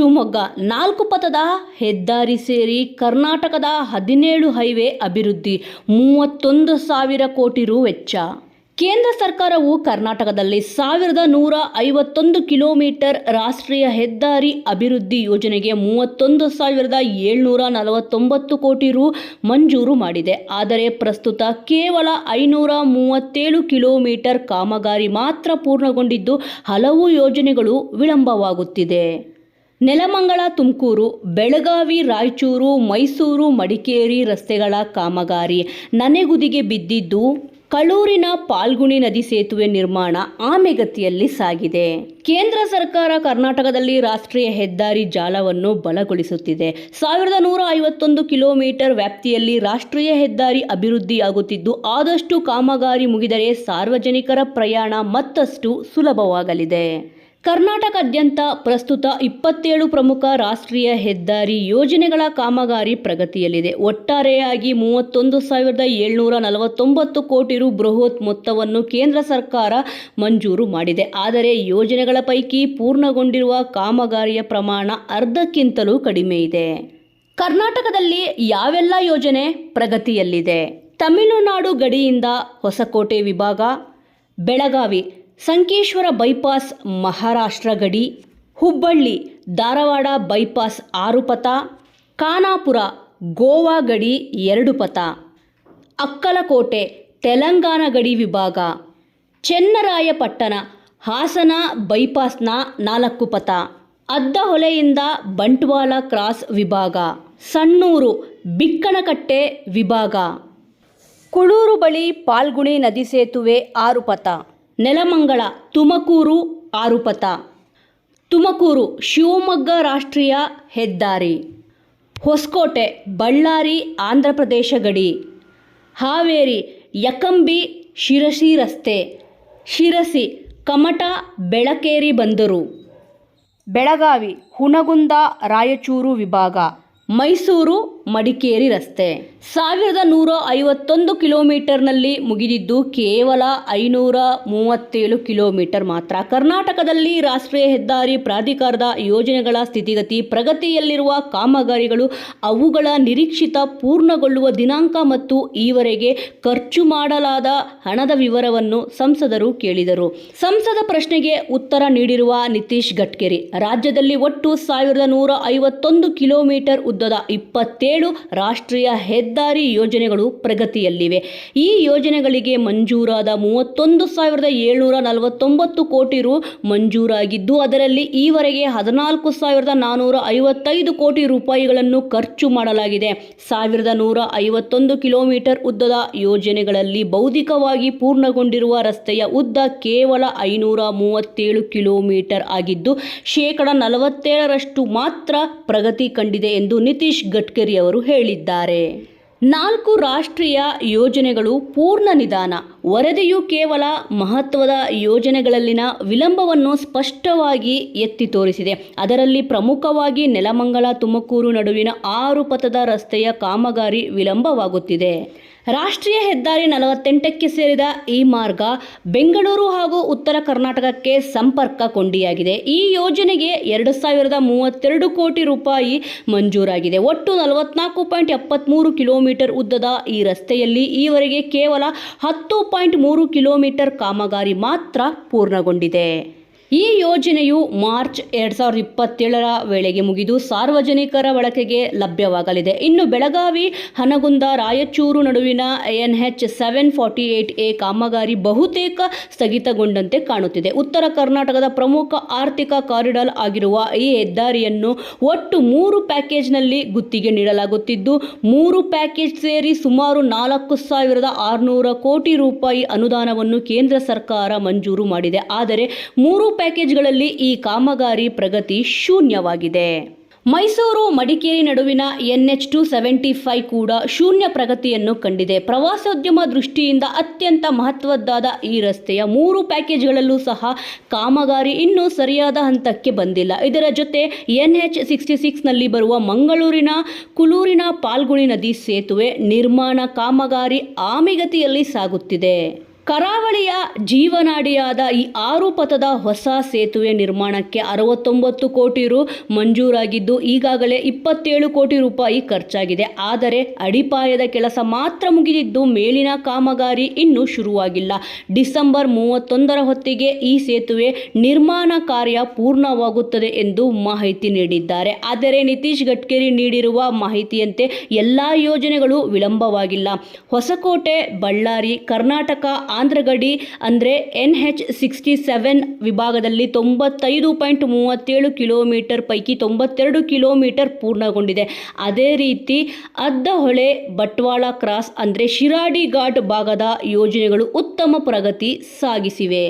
ಶಿವಮೊಗ್ಗ. ನಾಲ್ಕು ಪಥದ ಹೆದ್ದಾರಿ ಸೇರಿ ಕರ್ನಾಟಕದ ಹದಿನೇಳು ಹೈವೇ ಅಭಿವೃದ್ಧಿ. ಮೂವತ್ತೊಂದು ಸಾವಿರ ಕೋಟಿ ರು ವೆಚ್ಚ. ಕೇಂದ್ರ ಸರ್ಕಾರವು ಕರ್ನಾಟಕದಲ್ಲಿ ಸಾವಿರದ ನೂರ ಐವತ್ತೊಂದು ಕಿಲೋಮೀಟರ್ ರಾಷ್ಟ್ರೀಯ ಹೆದ್ದಾರಿ ಅಭಿವೃದ್ಧಿ ಯೋಜನೆಗೆ ಮೂವತ್ತೊಂದು ಸಾವಿರದ ಏಳ್ನೂರ ನಲವತ್ತೊಂಬತ್ತು ಕೋಟಿ ರು ಮಂಜೂರು ಮಾಡಿದೆ. ಆದರೆ ಪ್ರಸ್ತುತ ಕೇವಲ ಐನೂರ ಮೂವತ್ತೇಳು ಕಿಲೋಮೀಟರ್ ಕಾಮಗಾರಿ ಮಾತ್ರ ಪೂರ್ಣಗೊಂಡಿದ್ದು ಹಲವು ಯೋಜನೆಗಳು ವಿಳಂಬವಾಗುತ್ತಿದೆ. ನೆಲಮಂಗಲ, ತುಮಕೂರು, ಬೆಳಗಾವಿ, ರಾಯಚೂರು, ಮೈಸೂರು, ಮಡಿಕೇರಿ ರಸ್ತೆಗಳ ಕಾಮಗಾರಿ ನನೆಗುದಿಗೆ ಬಿದ್ದಿದ್ದು ಕಳೂರಿನ ಪಾಲ್ಗುಣಿ ನದಿ ಸೇತುವೆ ನಿರ್ಮಾಣ ಆಮೆಗತಿಯಲ್ಲಿ ಸಾಗಿದೆ. ಕೇಂದ್ರ ಸರ್ಕಾರ ಕರ್ನಾಟಕದಲ್ಲಿ ರಾಷ್ಟ್ರೀಯ ಹೆದ್ದಾರಿ ಜಾಲವನ್ನು ಬಲಗೊಳಿಸುತ್ತಿದೆ. ಸಾವಿರದ ನೂರ ಐವತ್ತೊಂದು ಕಿಲೋಮೀಟರ್ ವ್ಯಾಪ್ತಿಯಲ್ಲಿ ರಾಷ್ಟ್ರೀಯ ಹೆದ್ದಾರಿ ಅಭಿವೃದ್ಧಿಯಾಗುತ್ತಿದ್ದು, ಆದಷ್ಟು ಕಾಮಗಾರಿ ಮುಗಿದರೆ ಸಾರ್ವಜನಿಕರ ಪ್ರಯಾಣ ಮತ್ತಷ್ಟು ಸುಲಭವಾಗಲಿದೆ. ಕರ್ನಾಟಕಾದ್ಯಂತ ಪ್ರಸ್ತುತ ಇಪ್ಪತ್ತೇಳು ಪ್ರಮುಖ ರಾಷ್ಟ್ರೀಯ ಹೆದ್ದಾರಿ ಯೋಜನೆಗಳ ಕಾಮಗಾರಿ ಪ್ರಗತಿಯಲ್ಲಿದೆ. ಒಟ್ಟಾರೆಯಾಗಿ ಮೂವತ್ತೊಂದು ಸಾವಿರದ ಏಳ್ನೂರ ನಲವತ್ತೊಂಬತ್ತು ಕೋಟಿ ರು ಬೃಹತ್ ಮೊತ್ತವನ್ನು ಕೇಂದ್ರ ಸರ್ಕಾರ ಮಂಜೂರು ಮಾಡಿದೆ. ಆದರೆ ಯೋಜನೆಗಳ ಪೈಕಿ ಪೂರ್ಣಗೊಂಡಿರುವ ಕಾಮಗಾರಿಯ ಪ್ರಮಾಣ ಅರ್ಧಕ್ಕಿಂತಲೂ ಕಡಿಮೆ ಇದೆ. ಕರ್ನಾಟಕದಲ್ಲಿ ಯಾವೆಲ್ಲ ಯೋಜನೆ ಪ್ರಗತಿಯಲ್ಲಿದೆ? ತಮಿಳುನಾಡು ಗಡಿಯಿಂದ ಹೊಸಕೋಟೆ ವಿಭಾಗ, ಬೆಳಗಾವಿ ಸಂಕೇಶ್ವರ ಬೈಪಾಸ್ ಮಹಾರಾಷ್ಟ್ರ ಗಡಿ, ಹುಬ್ಬಳ್ಳಿ, ಧಾರವಾಡ ಬೈಪಾಸ್ ಆರು ಪಥ, ಖಾನಾಪುರ, ಗೋವಾ ಗಡಿ ಎರಡು ಪಥ. ಅಕ್ಕಲಕೋಟೆ, ತೆಲಂಗಾಣ ಗಡಿ ವಿಭಾಗ. ಚೆನ್ನರಾಯಪಟ್ಟಣ, ಹಾಸನ ಬೈಪಾಸ್ನ ನಾಲ್ಕು ಪಥ. ಅದ್ದಹೊಳೆಯಿಂದ ಬಂಟ್ವಾಳ ಕ್ರಾಸ್ ವಿಭಾಗ. ಸಣ್ಣೂರು ಬಿಕ್ಕನಕಟ್ಟೆ ವಿಭಾಗ. ಕುಳೂರು ಬಳಿ ಪಾಲ್ಗುಣಿ ನದಿ ಸೇತುವೆ ಆರು ಪಥ. ನೆಲಮಂಗಲ, ತುಮಕೂರು ಆರುಪತ ತುಮಕೂರು ಶಿವಮೊಗ್ಗ ರಾಷ್ಟ್ರೀಯ ಹೆದ್ದಾರಿ. ಹೊಸಕೋಟೆ, ಬಳ್ಳಾರಿ, ಆಂಧ್ರ ಪ್ರದೇಶ ಗಡಿ. ಹಾವೇರಿ, ಯಕಂಬಿ, ಶಿರಸಿ ರಸ್ತೆ. ಶಿರಸಿ ಕಮಟ ಬೆಳಕೇರಿ ಬಂದರು. ಬೆಳಗಾವಿ ಹುನಗುಂದ ರಾಯಚೂರು ವಿಭಾಗ. ಮೈಸೂರು ಮಡಿಕೇರಿ ರಸ್ತೆ. ಸಾವಿರದ ನೂರ ಐವತ್ತೊಂದು ಕಿಲೋಮೀಟರ್ನಲ್ಲಿ ಮುಗಿದಿದ್ದು ಕೇವಲ ಐನೂರ ಮೂವತ್ತೇಳು ಕಿಲೋಮೀಟರ್ ಮಾತ್ರ. ಕರ್ನಾಟಕದಲ್ಲಿ ರಾಷ್ಟ್ರೀಯ ಹೆದ್ದಾರಿ ಪ್ರಾಧಿಕಾರದ ಯೋಜನೆಗಳ ಸ್ಥಿತಿಗತಿ, ಪ್ರಗತಿಯಲ್ಲಿರುವ ಕಾಮಗಾರಿಗಳು ಅವುಗಳ ನಿರೀಕ್ಷಿತ ಪೂರ್ಣಗೊಳ್ಳುವ ದಿನಾಂಕ ಮತ್ತು ಈವರೆಗೆ ಖರ್ಚು ಮಾಡಲಾದ ಹಣದ ವಿವರವನ್ನು ಸಂಸದರು ಕೇಳಿದರು. ಸಂಸದ ಪ್ರಶ್ನೆಗೆ ಉತ್ತರ ನೀಡಿರುವ ನಿತೀಶ್ ಗಡ್ಕರಿ, ರಾಜ್ಯದಲ್ಲಿ ಒಟ್ಟು ಸಾವಿರದ ನೂರ ಐವತ್ತೊಂದು ಕಿಲೋಮೀಟರ್ ಉದ್ದದ ಇಪ್ಪತ್ತೇಳು ರಾಷ್ಟ್ರೀಯ ಹೆದ್ದಾರಿ ಯೋಜನೆಗಳು ಪ್ರಗತಿಯಲ್ಲಿವೆ. ಈ ಯೋಜನೆಗಳಿಗೆ ಮಂಜೂರಾದ ಮೂವತ್ತೊಂದು ಸಾವಿರದ ಏಳ್ನೂರ ನಲವತ್ತೊಂಬತ್ತು ಕೋಟಿ ರು ಮಂಜೂರಾಗಿದ್ದು, ಅದರಲ್ಲಿ ಈವರೆಗೆ ಹದಿನಾಲ್ಕು ಸಾವಿರದ ನಾನ್ನೂರ ಐವತ್ತೈದು ಕೋಟಿ ರೂಪಾಯಿಗಳನ್ನು ಖರ್ಚು ಮಾಡಲಾಗಿದೆ. ಸಾವಿರದ ನೂರ ಐವತ್ತೊಂದು ಕಿಲೋಮೀಟರ್ ಉದ್ದದ ಯೋಜನೆಗಳಲ್ಲಿ ಬೌದ್ಧಿಕವಾಗಿ ಪೂರ್ಣಗೊಂಡಿರುವ ರಸ್ತೆಯ ಉದ್ದ ಕೇವಲ ಐನೂರ ಮೂವತ್ತೇಳು ಕಿಲೋಮೀಟರ್ ಆಗಿದ್ದು, ಶೇಕಡ ನಲವತ್ತೇಳರಷ್ಟು ಮಾತ್ರ ಪ್ರಗತಿ ಕಂಡಿದೆ ಎಂದು ನಿತೀಶ್ ಗಡ್ಕರಿ ಅವರು ಹೇಳಿದ್ದಾರೆ. ನಾಲ್ಕು ರಾಷ್ಟ್ರೀಯ ಯೋಜನೆಗಳು ಪೂರ್ಣ ನಿಧಾನ ವರದಿಯು ಕೇವಲ ಮಹತ್ವದ ಯೋಜನೆಗಳಲ್ಲಿನ ವಿಳಂಬವನ್ನು ಸ್ಪಷ್ಟವಾಗಿ ಎತ್ತಿ ತೋರಿಸಿದೆ. ಅದರಲ್ಲಿ ಪ್ರಮುಖವಾಗಿ ನೆಲಮಂಗಲ, ತುಮಕೂರು ನಡುವಿನ ಆರು ಪಥದ ರಸ್ತೆಯ ಕಾಮಗಾರಿ ವಿಳಂಬವಾಗುತ್ತಿದೆ. ರಾಷ್ಟ್ರೀಯ ಹೆದ್ದಾರಿ ನಲವತ್ತೆಂಟಕ್ಕೆ ಸೇರಿದ ಈ ಮಾರ್ಗ ಬೆಂಗಳೂರು ಹಾಗೂ ಉತ್ತರ ಕರ್ನಾಟಕಕ್ಕೆ ಸಂಪರ್ಕ ಕೊಂಡಿಯಾಗಿದೆ. ಈ ಯೋಜನೆಗೆ ಎರಡು ಸಾವಿರದ ಮೂವತ್ತೆರಡು ಕೋಟಿ ರೂಪಾಯಿ ಮಂಜೂರಾಗಿದೆ. ಒಟ್ಟು ನಲವತ್ನಾಲ್ಕು ಪಾಯಿಂಟ್ ಎಪ್ಪತ್ತ್ಮೂರು ಕಿಲೋಮೀಟರ್ ಉದ್ದದ ಈ ರಸ್ತೆಯಲ್ಲಿ ಈವರೆಗೆ ಕೇವಲ ಹತ್ತು ಪಾಯಿಂಟ್ ಮೂರು ಕಿಲೋಮೀಟರ್ ಕಾಮಗಾರಿ ಮಾತ್ರ ಪೂರ್ಣಗೊಂಡಿದೆ. ಈ ಯೋಜನೆಯು ಮಾರ್ಚ್ ಎರಡು ಸಾವಿರದ ಇಪ್ಪತ್ತೇಳರ ವೇಳೆಗೆ ಮುಗಿದು ಸಾರ್ವಜನಿಕರ ಬಳಕೆಗೆ ಲಭ್ಯವಾಗಲಿದೆ. ಇನ್ನು ಬೆಳಗಾವಿ, ಹನಗುಂದ, ರಾಯಚೂರು ನಡುವಿನ N H seven forty eight A ಕಾಮಗಾರಿ ಬಹುತೇಕ ಸ್ಥಗಿತಗೊಂಡಂತೆ ಕಾಣುತ್ತಿದೆ. ಉತ್ತರ ಕರ್ನಾಟಕದ ಪ್ರಮುಖ ಆರ್ಥಿಕ ಕಾರಿಡಾರ್ ಆಗಿರುವ ಈ ಹೆದ್ದಾರಿಯನ್ನು ಒಟ್ಟು ಮೂರು ಪ್ಯಾಕೇಜ್ನಲ್ಲಿ ಗುತ್ತಿಗೆ ನೀಡಲಾಗುತ್ತಿದ್ದು, ಮೂರು ಪ್ಯಾಕೇಜ್ ಸೇರಿ ಸುಮಾರು ನಾಲ್ಕು ಸಾವಿರದ ಆರುನೂರ ಕೋಟಿ ರೂಪಾಯಿ ಅನುದಾನವನ್ನು ಕೇಂದ್ರ ಸರ್ಕಾರ ಮಂಜೂರು ಮಾಡಿದೆ. ಆದರೆ, ಮೂರು ಪ್ಯಾಕೇಜ್ಗಳಲ್ಲಿ ಈ ಕಾಮಗಾರಿ ಪ್ರಗತಿ ಶೂನ್ಯವಾಗಿದೆ. ಮೈಸೂರು ಮಡಿಕೇರಿ ನಡುವಿನ N H two seventy five ಕೂಡ ಶೂನ್ಯ ಪ್ರಗತಿಯನ್ನು ಕಂಡಿದೆ. ಪ್ರವಾಸೋದ್ಯಮ ದೃಷ್ಟಿಯಿಂದ ಅತ್ಯಂತ ಮಹತ್ವದ್ದಾದ ಈ ರಸ್ತೆಯ ಮೂರು ಪ್ಯಾಕೇಜ್ಗಳಲ್ಲೂ ಸಹ ಕಾಮಗಾರಿ ಇನ್ನೂ ಸರಿಯಾದ ಹಂತಕ್ಕೆ ಬಂದಿಲ್ಲ. ಇದರ ಜೊತೆ ಎನ್ ಎಚ್ ಸಿಕ್ಸ್ಟಿ ಸಿಕ್ಸ್ನಲ್ಲಿ ಬರುವ ಮಂಗಳೂರಿನ ಕುಲೂರಿನ ಪಾಲ್ಗುಣಿ ನದಿ ಸೇತುವೆ ನಿರ್ಮಾಣ ಕಾಮಗಾರಿ ಆಮಿಗತಿಯಲ್ಲಿ ಸಾಗುತ್ತಿದೆ. ಕರಾವಳಿಯ ಜೀವನಾಡಿಯಾದ ಈ ಆರು ಪಥದ ಹೊಸ ಸೇತುವೆ ನಿರ್ಮಾಣಕ್ಕೆ ಅರವತ್ತೊಂಬತ್ತು ಕೋಟಿ ರು ಮಂಜೂರಾಗಿದ್ದು, ಈಗಾಗಲೇ ಇಪ್ಪತ್ತೇಳು ಕೋಟಿ ರೂಪಾಯಿ ಖರ್ಚಾಗಿದೆ. ಆದರೆ ಅಡಿಪಾಯದ ಕೆಲಸ ಮಾತ್ರ ಮುಗಿದಿದ್ದು, ಮೇಲಿನ ಕಾಮಗಾರಿ ಇನ್ನೂ ಶುರುವಾಗಿಲ್ಲ. ಡಿಸೆಂಬರ್ ಮೂವತ್ತೊಂದರ ಹೊತ್ತಿಗೆ ಈ ಸೇತುವೆ ನಿರ್ಮಾಣ ಕಾರ್ಯ ಪೂರ್ಣವಾಗುತ್ತದೆ ಎಂದು ಮಾಹಿತಿ ನೀಡಿದ್ದಾರೆ. ಆದರೆ ನಿತೀಶ್ ಗಡ್ಕರಿ ನೀಡಿರುವ ಮಾಹಿತಿಯಂತೆ ಎಲ್ಲ ಯೋಜನೆಗಳು ವಿಳಂಬವಾಗಿಲ್ಲ. ಹೊಸಕೋಟೆ, ಬಳ್ಳಾರಿ, ಕರ್ನಾಟಕ ಆಂಧ್ರಗಡಿ ಅಂದರೆ ಎನ್ ಹೆಚ್ ಸಿಕ್ಸ್ಟಿ ಸೆವೆನ್ ವಿಭಾಗದಲ್ಲಿ ತೊಂಬತ್ತೈದು ಪಾಯಿಂಟ್ ಮೂವತ್ತೇಳು ಕಿಲೋಮೀಟರ್ ಪೈಕಿ ತೊಂಬತ್ತೆರಡು ಕಿಲೋಮೀಟರ್ ಪೂರ್ಣಗೊಂಡಿದೆ. ಅದೇ ರೀತಿ ಅದ್ದಹೊಳೆ ಬಟ್ವಾಳ ಕ್ರಾಸ್ ಅಂದರೆ ಶಿರಾಡಿ ಘಾಟ್ ಭಾಗದ ಯೋಜನೆಗಳು ಉತ್ತಮ ಪ್ರಗತಿ ಸಾಗಿಸಿವೆ.